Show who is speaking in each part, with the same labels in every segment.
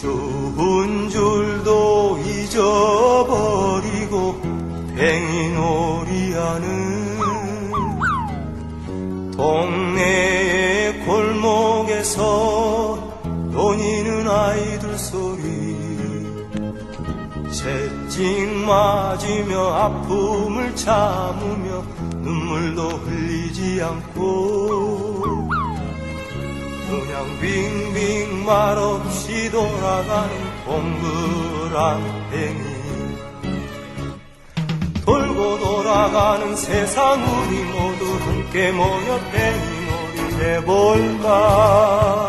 Speaker 1: 추운 줄도 잊어버리고 뱅이놀이하는 동네의 골목에서 논이는 아이들 소리. 채찍 맞으며 아픔을 참으며 눈물도 흘리지 않고 그냥 빙빙 말없이 돌아가는 동그랑땡이 돌고 돌아가는 세상 우리 모두 함께 모여 뱅이놀이 해볼까?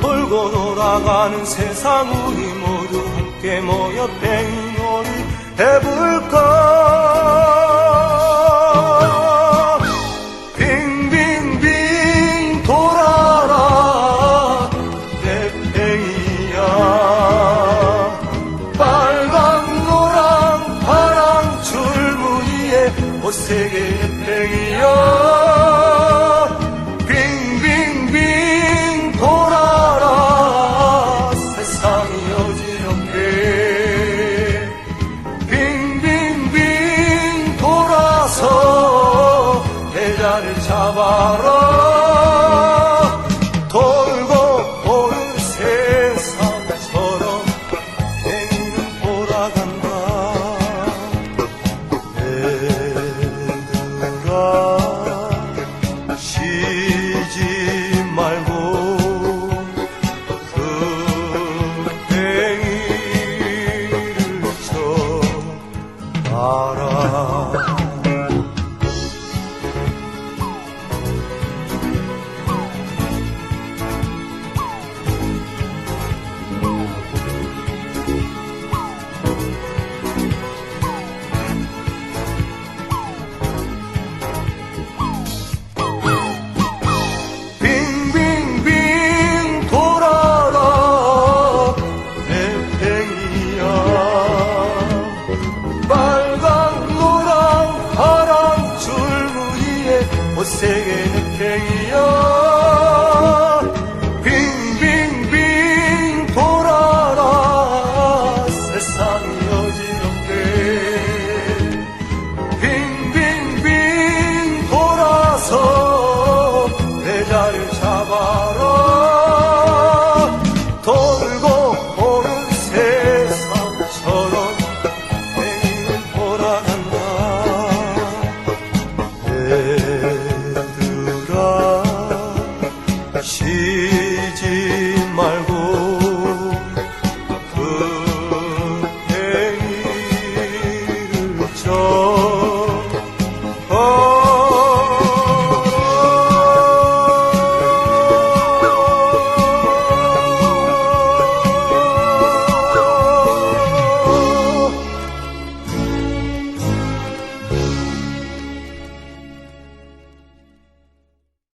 Speaker 1: 돌고 돌아가는 세상 우리 모두 함께 모여 뱅이놀이 해볼까 옷색의 뱅이야 빙빙빙 돌아라. 세상이 어지럽게. 빙빙빙 돌아서 내자를 잡아라 줄무 울리지 말고 아픈 행위를 저